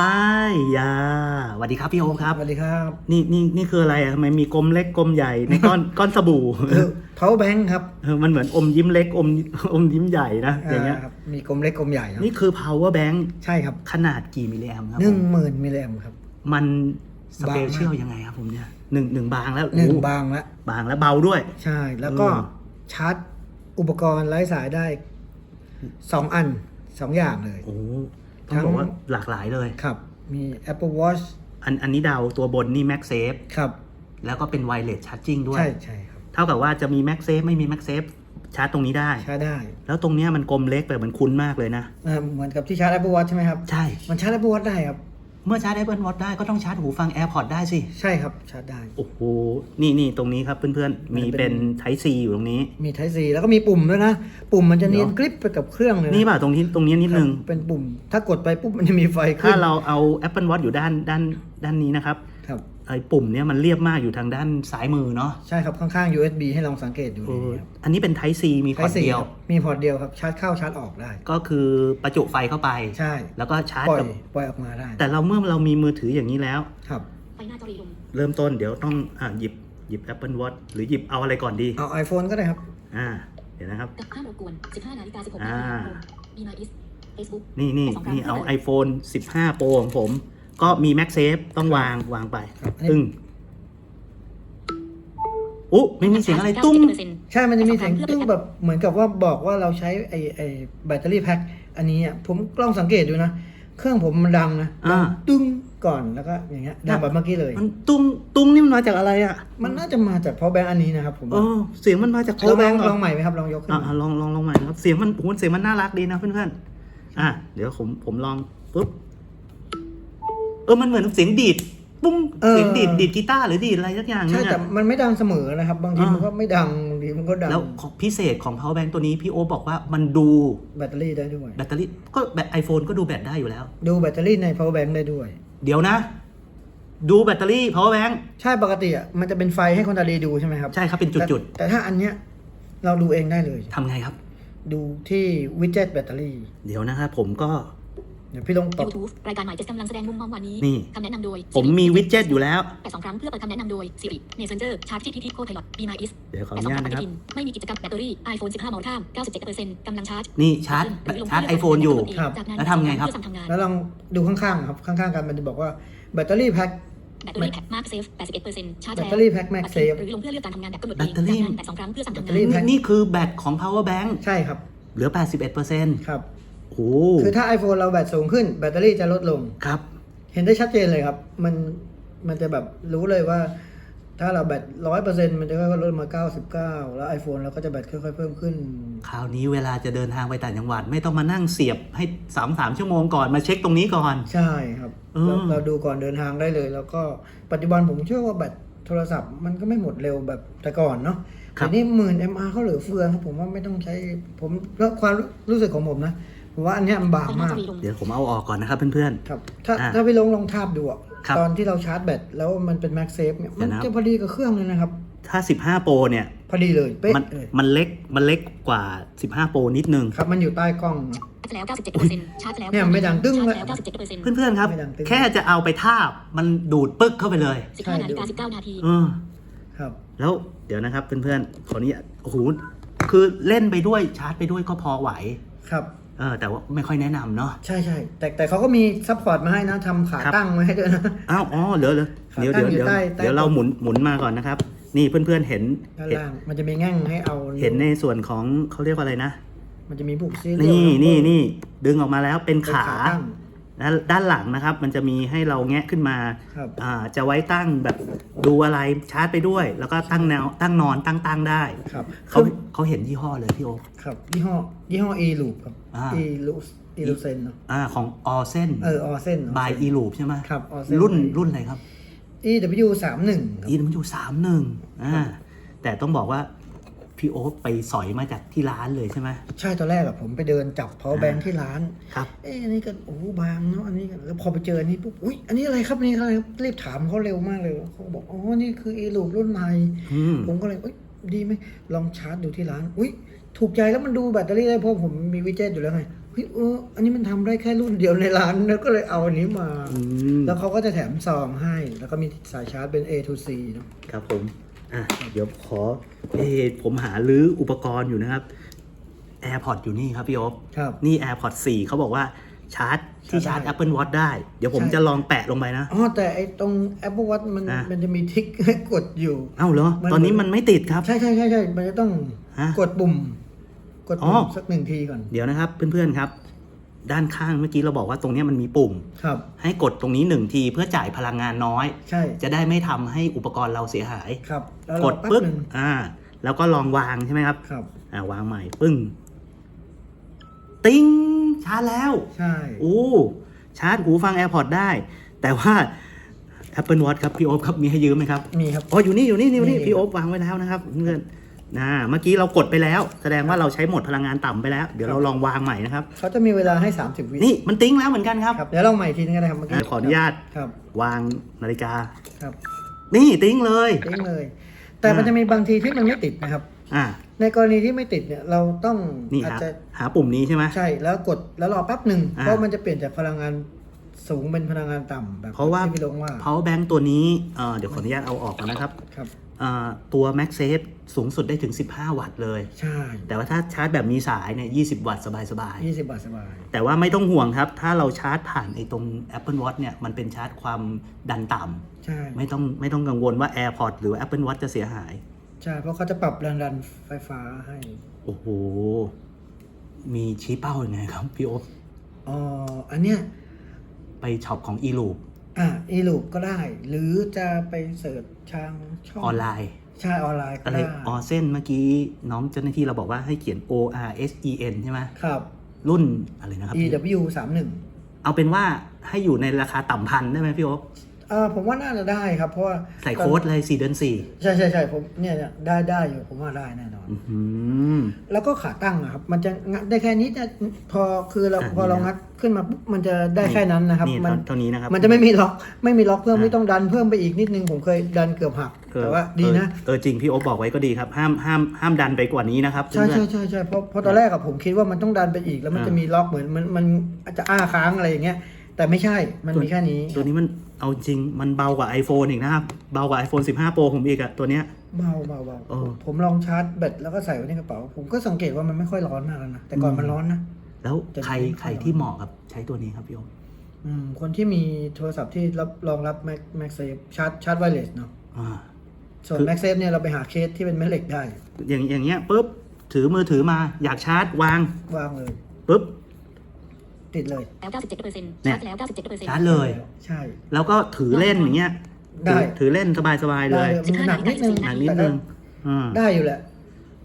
ป้ายยาสวัสดีครับพี่โอคครับ สวัสดีครับนี่นี่นี่คืออะไรอะทำไมมีกลมเล็กกลมใหญ่ในก้อน ก้อนสบู่คือ power bank ครับเออมันเหมือนอมยิ้มเล็กอมอมยิ้มใหญ่นะอย่างเงี้ยาครับมีกลมเล็กกลมใหญ่ครับนี่คือ power bank ใช่ครับ ขนาดกี่มิลลิแอมครับหนึ่งผมหมื่นมิลลิแอมครับ มันสบางเปมากเชียลยังไงครับผมเนี่ยหนึ่งหนึ่งบางแล้วหนึ่งโอ้บางละบางแล้วเบาด้วย ใช่แล้วก็อืมชาร์จอุปกรณ์ไร้สายได้สองอันสองอย่างเลยโอ้ ต้องบอกว่าหลากหลายเลยครับ มี Apple Watch อันอันนี้เดาตัวบนนี่ MagSafe ครับ แล้วก็เป็นไวเลสชาร์จิ่งด้วย ใช่ใช่ครับ เท่ากับว่าจะมี MagSafe ไม่มี MagSafe ชาร์จตรงนี้ได้ชาร์จได้ แล้วตรงเนี้ยมันกลมเล็กแบบมันคุ้นมากเลยนะอ่าเหมือนกับที่ชาร์จ Apple Watch ใช่ไหมครับ ใช่ มันชาร์จ Apple Watch ได้ครับ เมื่อชาร์จ Apple Watch ได้ก็ต้องชาร์จหูฟัง AirPods ได้สิ ใช่ครับชาร์จได้ โอ้โห นี่นี่ตรงนี้ครับเพื่อนๆ มีมันเป็เป็นน Type C อยู่ตรงนี้ มี Type C แล้วก็มีปุ่มด้วยนะ ปุ่มมันจะเนียนเหรอกริปไปกับเครื่องเลยะนี่ป่ะตรงนี้ตรงนี้นิดนึงครับเป็นปุ่ม ถ้ากดไปปุ๊บมันจะมีไฟขึ้ถ้านเราเอา Apple Watch อยู่ด้านด้านด้านนี้นะครับ ครับ ไอ้ปุ่มเนี้ยมันเรียบมากอยู่ทางด้านซ้ายมือเนาะใช่ครับ ข้างๆ USB ให้ลองสังเกตดูเออดีครับอันนี้เป็น Type C มีพอร์ต Type C เดียว ครับมีพอร์ตเดียวครับชาร์จเข้าชาร์จออกได้ ก็คือประจุไฟเข้าไป ใช่แล้วก็ชาร์จปล่อยกับปล่อยออกมาได้แต่เราเมื่อเรามีมือถืออย่างนี้แล้ว ครับ ไฟหน้าจอรีลมเริ่มต้นเดี๋ยวต้องอ่าหยิบหยิบ Apple Watch หรือหยิบเอาอะไรก่อนดีเอา iPhone ก็ได้ครับ อ่าเดี๋ยวนะครับ กับข้ามรบกวน 15นาฬิกา16นาอ่าทีบีนาอิสเฟซบุ๊ก นี่นี่สองครั้งนี่เอาเลย iPhone 15 Pro ของผม ก็มี MagSafe ต้องวางวางไปครับอันนี้ตึ้งอุ๊ไม่มีเสียงอะไรตุ้ง ใช่ มันจะมีเสียงสองครั้งตึ้งแบบเหมือนกับว่าบอกว่าเราใช้ไอไอแบตเตอรี่แพ็คอันนี้อะผมลองสังเกตดูนะ เครื่องผมมันดังนะอ่าดังตึ้งก่อนแล้วก็อย่างเงี้ยดังแบบเมื่อกี้เลย มันตุ้งตุ้งนี่มันมาจากอะไรอะมันน่าจะมาจาก power bank อันนี้นะครับผมเออเสียงมันมาจากล power อง bank ลเหรอองใหม่ไหมครับลองยกขึ้นอะมา อะลองลองลองใหม่นะครับเสียงมันโอ้โหเสียงมันน่ารักดีนะเพื่อนๆอะเดี๋ยวผมผมลองปุ๊บ เออมันเหมือนเสียงดีดปุ้งเสียงดีดดีดกีตาร์หรือดีดอะไรสักอย่างใช่เนี่ยแต่มันไม่ดังเสมอนะครับ บางทีอ่ามั มันก็ไม่ดังบางทีมันก็ดังแล้วของพิเศษของ power bank ตัวนี้พี่โอบอกว่ามันดูแบตเตอรี่ได้ด้วย แบตเตอรี่ก็แบตไอโฟนก็ดูแบตได้อยู่แล้ว ดูแบตเตอรี่ใน power bank ได้ด้วย เดี๋ยวนะ ดูแบตเตอรี่ power bank ใช่ปกติอะมันจะเป็นไฟให้คนตาดีดูใช่ไหมครับใช่ครับเป็นจุดแต่แต่ถ้าอันเนี้ยเราดูเองได้เลย ๆทำไงครับ ดูที่วิดเจ็ตแบตเตอรี่ เดี๋ยวนะครับผมก็ เดี๋ยวพี่ลองตอบยูทูบรายการใหม่จะกำลังแสดงมุมมองวันนี้นี่ คำแนะนำโดย ผมมีวิดเจ็ตอยู่แล้วแต่สองครั้งเพื่อเปิดคำแนะนำโดย Siri Messenger Chat GPT Copilot Be My Is เดี๋ยวขออแต่นุสองญาตครั้งนะครับไม่กินไม่มีกิจกรรมแบตเตอรี่ iPhone 15มองข้าม97%กำลังชาร์จนี่ชาร์จชาร์จไอโฟนอยู่ ครับ จากนั้นแล้วทำไงครับ เพื่อสั่งทำงานแล้วลองดูข้างๆครับ ข้างๆกันมันจะบอกว่าแบตเตอรี่แพ็ค แบตเตอรี่แพ็คมากเซฟ81%ชาร์จแบตแล้วเตอรี่แพ็คแม็กเซฟ หรือลงเพื่อเลือกการทำงานแบบกำหนดแบเองตเตอรี่จากนั้นแต่สองครั้งเพื่อสั่งทำแบตเตงาอรี่นแพ็คนี่คือแบตของ power bank ใช่ครับ เหลือ 81%ครับ โอ้โหคือถ้า iPhone เราแบตสูงขึ้น แบตเตอรี่จะลดลง ครับ เห็นได้ชัดเจนเลยครับ มันมันจะแบบรู้เลยว่า ถ้าเราแบตร้อยเปอร์เซ็นต์มันจะค่อยๆลดมาเก้าสิบเก้าแล้ว iPhone เราก็จะแบตค่อยๆเพิ่มขึ้น คราวนี้เวลาจะเดินทางไปต่างจังหวัด ไม่ต้องมานั่งเสียบให้สามสามชั่วโมงก่อนมาเช็คตรงนี้ก่อน ใช่ครับอืมเราเราดูก่อนเดินทางได้เลย แล้วก็ปัจจุบันผมเชื่อว่าแบตโทรศัพท์มันก็ไม่หมดเร็วแบบแต่ก่อนเนาะครัแต่บนี่หมื่น mAh เขาเหลือเฟือครับผมว่าไม่ต้องใช้ผมแล้วความรู้สึกของผมนะ ผมว่าอันเนี้ยมันบางไฟหน้ามากจอรีลมเดี๋ยวผมเอาออกก่อนนะครับเพื่อน ครับ ถ้าอ่าถ้าพี่ลงลองทาบดูอะครับตอนที่เราชาร์จแบตแล้วมันเป็น Max Safe เนี่ย เดี๋มัยวนนะครับ จะพอดีกับเครื่องเลยนะครับ ๆ ถ้า 15 โปรเนี่ย พอดีเลยเป๊ะมันเลย มันเล็กมันเล็กกว่า 15 โปรนิดนึง ครับ มันอยู่ใต้กล้องนะชาร์จแล้ว97%ชาร์จแล้วเนี่ยไม่ดังตึ้งชาเลร์ยจแล้ว97%เพื่อนๆครับ ไม่ดังตึ้งแค่จะเอาไปทาบมันดูดปึ๊กเข้าไปเลย15นาฬิกา19นาทีเออครับ แล้วเดี๋ยวนะครับเพื่อนๆขอนี้โอ้โหคือเล่นไปด้วยชาร์จไปด้วยก็พอไหว ครับ เออแต่ว่าไม่ค่อยแนะนำเนาะ ใช่ใช่แต่แต่เขาก็มีซัพพอร์ตมาให้นะทำขาครับ ตั้งมาให้ด้วยนะ อ้าวอ๋อเหลือเหรอขาเดี๋ยวตั้เดี๋ยวเดี๋ยวงอยู่ใต้ใต้ เดี๋ยวเราหมุนหมุนมาก่อนนะครับ นี่เพื่อนๆเห็นด้านเห็นล่างมันจะมีแง่งให้เอาเห็นในส่วนของเขาเรียกว่าอะไรนะ มันจะมีผูกซีเรียลนี่แล้วก็นี่นี่ดึงออกมาแล้วเป็นเป็นขาตั้ง ด้านด้านหลังนะครับ มันจะมีให้เราแงะขึ้นมาครับอ่าจะไว้ตั้งแบบดูอะไรชาร์จไปด้วย แล้วก็ตั้งแนวตั้งนอนตั้งตั้งได้ครับเขาคือ เขาเห็นยี่ห้อเลยพี่โอ๊ค ครับ ยี่ห้อ ยี่ห้อ e loop ครับ อ่า e loop e loop เซนเนาะอ่าของออเซนเออออเซน บายอีลูปใช่ไหมครับ Orsen รุ่นรุ่นอะไรครับ e w สามหนึ่งครับ อีมันอยู่สามหนึ่งอ่าแต่ต้องบอกว่า พี่โอ๊คไปสอยมาจากที่ร้านเลยใช่ไหมใช่ตอนแรกอะผมไปเดินจับ power bank ที่ร้าน ครับ เอ๊ะอันนี้ก็โอ้โหบางเนาะอันนี้ก็แล้วพอไปเจออันนี้ปุ๊บอุ้ยอันนี้อะไรครับอันนี่อะไรครับรีบถามเขาเร็วมากเลยเขาบอกอ๋อนี่คือ e loop รุ่นใหม่ อืม ผมก็เลยเอ้ยดีไหมลองชาร์จดูที่ร้าน อุ้ยถูกใจแล้วมันดูแบตเตอรี่ได้เพราะผมมีวิดเจ็ตอยู่แล้วไงฮ้ยเอออันนี้มันทำได้แค่รุ่นเดียวในร้านแล้วก็เลยเอาอันนี้มา อืม แล้วเขาก็จะแถมซองให้ แล้วก็มีสายชาร์จเป็น A to C เนอะครับผม อะเดี๋ยวขอเอะผมหาลื้ออุปกรณ์อยู่นะครับ AirPods อยู่นี่ครับพี่โอ๊บครับ นี่ AirPods 4เขาบอกว่าชาร์จที่ชาร์จได้ Apple Watch ได้ เดี๋ยวผมใช่ จะลองแปะลงไปนะ อ๋อแต่ไอตรง Apple Watch มันอะ มันจะมีทิกให้กดอยู่ เอ้าเหรอ มัน ตอนนี้มันไม่ติดครับ ใช่ใช่ใช่ใช่มันจะต้องฮะกดปุ่ม กดปุ่อ๋มอสักหนึ่งทีก่อน เดี๋ยวนะครับเพื่อนๆครับ ด้านข้างเมื่อกี้เราบอกว่าตรงเนี้ยมันมีปุ่ม ครับ ให้กดตรงนี้หนึ่งทีเพื่อจ่ายพลังงานน้อย ใช่ จะได้ไม่ทำให้อุปกรณ์เราเสียหาย ครับแล้วกเราดแป๊บปึ๊บหนึ่งอ่า แล้วก็ลองวางใช่ไหมครับ ครับ อ่าวางใหม่ปึ้ง ติ้งชาร์จแล้ว ใช่ โอ้ ชาร์จหูฟัง AirPods ได้ แต่ว่า Apple Watch ครับพี่โอ๊บครับมีให้ยืมไหมครับ มีครับ อ๋ออยู่นี่อยู่นี่นี่นี่นี่พี่โอ๊บวางไว้แล้วนะครับเพื่อน นะเมื่อกี้เรากดไปแล้ว แสดงว่าเราใช้หมดพลังงานต่ำไปแล้ว เดี๋ยวเราลองวางใหม่นะครับ เขาจะมีเวลาให้ 30 วินี่มันติ้งแล้วเหมือนกันครับครับเดี๋ยวเราใหม่อีกทีนึงก็ได้ครับเมื่อกี้อะขออนุญาตครับวางนาฬิกา ครับนี่ติ้งเลยติ้งเลย แต่มันจะมีบางทีที่มันไม่ติดนะครับ อ่าในกรณีที่ไม่ติดเนี่ยเราต้องนี่อาจหาจะหาปุ่มนี้ใช่ไหม ใช่แล้วกดแล้วรอแป๊บหนึ่งอ่า เพราะมันจะเปลี่ยนจากพลังงานสูงเป็นพลังงานต่ำแบบเพราะว่า ที่พี่ลงว่า power bank ตัวนี้เอ่อเดี๋ยวขออนุญาตเอาออกก่อนนะครับ ครับเอ่อ ตัว MagSafe สูงสุดได้ถึง 15 วัตต์เลย ใช่ แต่ว่าถ้าชาร์จแบบมีสายเนี่ย 20 วัตต์สบายยี่สิบบาทสบายๆแต่ว่าไม่ต้องห่วงครับ ถ้าเราชาร์จผ่านไอ้ตรง Apple Watch เนี่ย มันเป็นชาร์จความดันต่ใช่ำไม่ต้องไม่ต้องกังวลว่า AirPods หรือว่า Apple Watch จะเสียหาย ใช่ เพราะเขาจะปรับแรงดันไฟฟ้าให้ โอ้โห มีชี้เป้ายังไงครับพี่โอ๊คอ๋อ อันเนี้ย ไปช็อปของ e l o o p อะอีลูปก็ได้ หรือจะไปเสิร์ช ทางช่องออนไลน์ใช่ออนไลน์ก็อะไรได้ออเส้นเมื่อกี้น้องเจ้าหน้าที่เราบอกว่าให้เขียน O R S E N ใช่ไหมครับ รุ่นอะไรนะครับ EW สามหนึ่งเอาเป็นว่าให้อยู่ในราคาต่ำพันได้ไหมพี่โอ๊ค อ่าผมว่าน่าจะได้ครับ เพราะว่าใส่โค้ดเลย4เดือน4ใช่ใช่ใช่ผมเนี่ยเนี่ยได้ได้อยู่ผมว่าได้แน่นอนอื้อหือแล้วก็ขาตั้งอะครับ มันจะงัดได้แค่นี้นะพอคือเราอะพอเรานี่นะงัดขึ้นมาปุ๊บมันจะได้แค่นั้นนะครับนี่มันเท่านี้นะครับ มันจะไม่มีล็อกไม่มีล็อกเพิ่มอะไม่ต้องดันเพิ่มไปอีกนิดนึงผมเคยดันเกือบหักเออแต่ว่าดีนะเออเออจริงพี่โอ๊คบอกไว้ก็ดีครับห้ามห้ามห้ามดันไปกว่านี้นะครับใช่เพื่อนใช่ใช่ใช่เพราะเพราะตอนแรกอะผมคิดว่ามันต้องดันไปอีกแล้วมันอ่าจะมีล็อกเหมือนมันมันอาจจะอ้าค้างอะไรอย่างเงี้ย แต่ไม่ใช่มันมีแค่นี้ ตัวนี้มันเอาจริงมันเบากว่า iPhone อีกนะครับ เบากว่า iPhone 15 Pro ผมอีกอะตัวเนี้ย เบาเบาเบาเออ ผมลองชาร์จแบตแล้วก็ใส่ไว้ในกระเป๋า ผมก็สังเกตว่ามันไม่ค่อยร้อนมากแล้วนะ แต่ก่อนอืมมันร้อนนะ แล้วแต่ใครไม่ค่อยใครที่เหมาะกับใช้ตัวนี้ครับพี่โอ๊คอืมคนที่มีโทรศัพท์ที่รับรองรับ Mac MagSafe ชาร์จชาร์จไวเลสเนาะอ่า ส่วนคือ MagSafe เนี่ยเราไปหาเคสที่เป็นแม่เหล็กได้ อย่างอย่างเงี้ยปุ๊บถือมือถือมาอยากชาร์จวางวางเลยปุ๊บ ติดเลยแล้ว97%เนี่ยชาร์จแล้ว97%ชาร์จเลย ใช่ แล้วก็ถือเล่นอย่างเงี้ยได้ ถือถือเล่นสบายๆเลได้ยมันหนักนิดนึงหนักนิดนึงอ่า ได้อยู่แหละ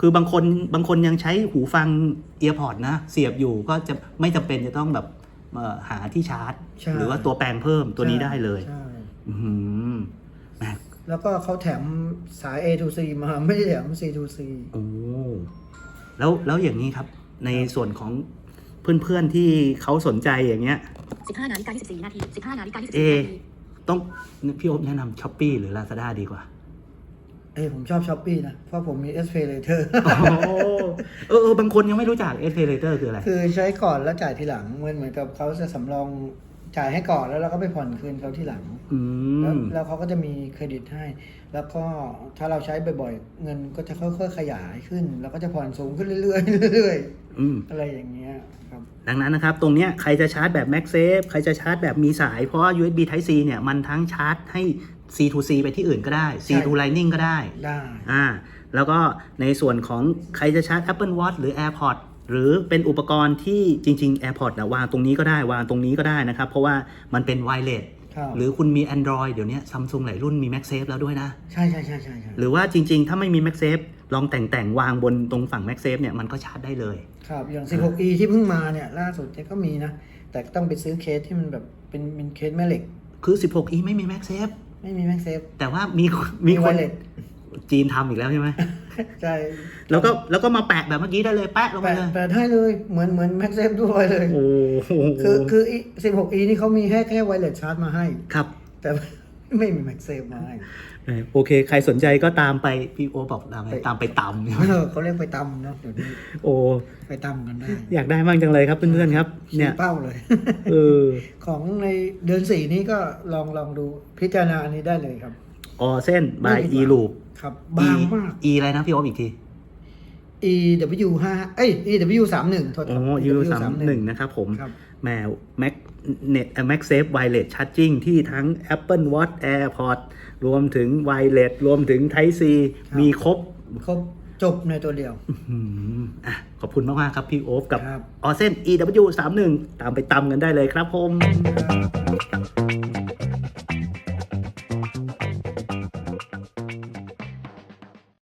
คือบางคนบางคนยังใช้หูฟังเอียร์พอดนะ เสียบอยู่ก็จะไม่จำเป็นจะต้องแบบเอ่อหาที่ชาร์จ ใช่ หรือว่าตัวแปลงเพิ่มตัวนี้ได้เลย ใช่อื้อหือแหมแล้วก็เขาแถมสาย A to C มาไม่ได้แถม C to C โอ้แล้วแล้วอย่างนี้ครับ ในส่วนของ เพื่อนๆที่เขาสนใจอย่างเงี้ย 15นาฬิกา24นาที15นาฬิกา24เอ นาทีต้องพี่โอ๊บแนะนำช้อปปีหรือ Lazada ดีกว่า เอ้ยผมชอบช้อปปี้นะ เพราะผมมี S Pay Later โอ้เออเออบางคนยังไม่รู้จัก S Pay Later คืออะไร คือใช้ก่อนแล้วจ่ายทีหลังเหมือนเหมือนกับเขาจะสำรองจ่ายให้ก่อนแล้วเราก็ไปผ่อนคืนเขาทีหลัง อืแล้วม แล้วเขาก็จะมีเครดิตให้ แล้วก็ถ้าเราใช้บ่อยๆ เงินก็จะค่อยๆขยายขึ้น แล้วก็จะผ่อนสูงขึ้นเรื่อยๆเรื่อยอืม ๆอะไรอย่างเงี้ยครับ ดังนั้นนะครับ ตรงเนี้ยใครจะชาร์จแบบ MagSafe ใครจะชาร์จแบบมีสาย เพราะว่า USB Type C เนี่ย มันทั้งชาร์จให้ C to C ไปที่อื่นก็ได้ C ใช่ to Lightning ก็ได้ ได้อ่าแล้วก็ในส่วนของใครจะชาร์จ Apple Watch หรือ AirPods หรือเป็นอุปกรณ์ที่จริง ๆ AirPods นะวางตรงนี้ก็ได้วางตรงนี้ก็ได้นะครับ เพราะว่ามันเป็นไวเลส ครับหรือคุณมี Android เดี๋ยวนี้ซัมซุงหลายรุ่นมี MagSafe แล้วด้วยนะ ใช่ใช่ใช่ใช่ใช่หรือว่าจริง ๆ ถ้าไม่มี MagSafe ลองแต่งแต่งๆวางบนตรงฝั่ง MagSafe เนี่ยมันก็ชาร์จได้เลย ครับ อย่าง 16e ที่เพิ่งมาเนี่ย ล่าสุดเนี่ยก็มีนะ แต่ต้องไปซื้อเคสที่มันแบบเป็นเป็นเคสแม่เหล็ก คือ 16e ไม่มี MagSafe ไม่มีแม็กเซฟ แต่ว่ามีมีมีคไวนเลสจีนทำอีกแล้วใช่ไหม ใช่แล้วก็แล้วก็มาแปะแบบเมื่อกี้ได้เลยแปะลงไปแปะเลยแปะให้เลยเหมือนเหมือนแม็กเซฟด้วยเลย โอ้โหคือคือ 16e นี่เขามีแค่แค่ไวเลสชาร์จมาให้ ครับแต่ไม่มีแม็กเซฟมาให้เออโอเค ใครสนใจก็ตามไปพี่โอบอกตามไปไปตามไปตำเออเขาเรียกไปตำเนาะเดี๋ยวนี้โอ้ไปตำกันได้ อยากได้มากจังเลยครับเพื่อนๆครับ เนี่ยชี้เป้าเลยเออของในเดือนสี่นี้ก็ลองลองดูพิจารณาอันนี้ได้เลยครับ ออเส้นบายไม่ผิดหวัอีงลูปครับบางมาก อีอะไรนะพี่โออีกที E W ห้าเอ้ย E W สามหนึ่งโทษคอ๋รัอบยูสามหนึ่งนะครับผมครับ แหม Mac Net Mac Safe Wireless Charging ที่ทั้ง Apple Watch AirPods รวมถึง Wireless รวมถึง Type C มีครบ ครบจบในตัวเดียว อืมอะขอบคุณมาก ๆ ครับ พี่โอ๊ฟกับครับ ออเซน EW 3 1 ตามไปตำกันได้เลยครับผม ครับ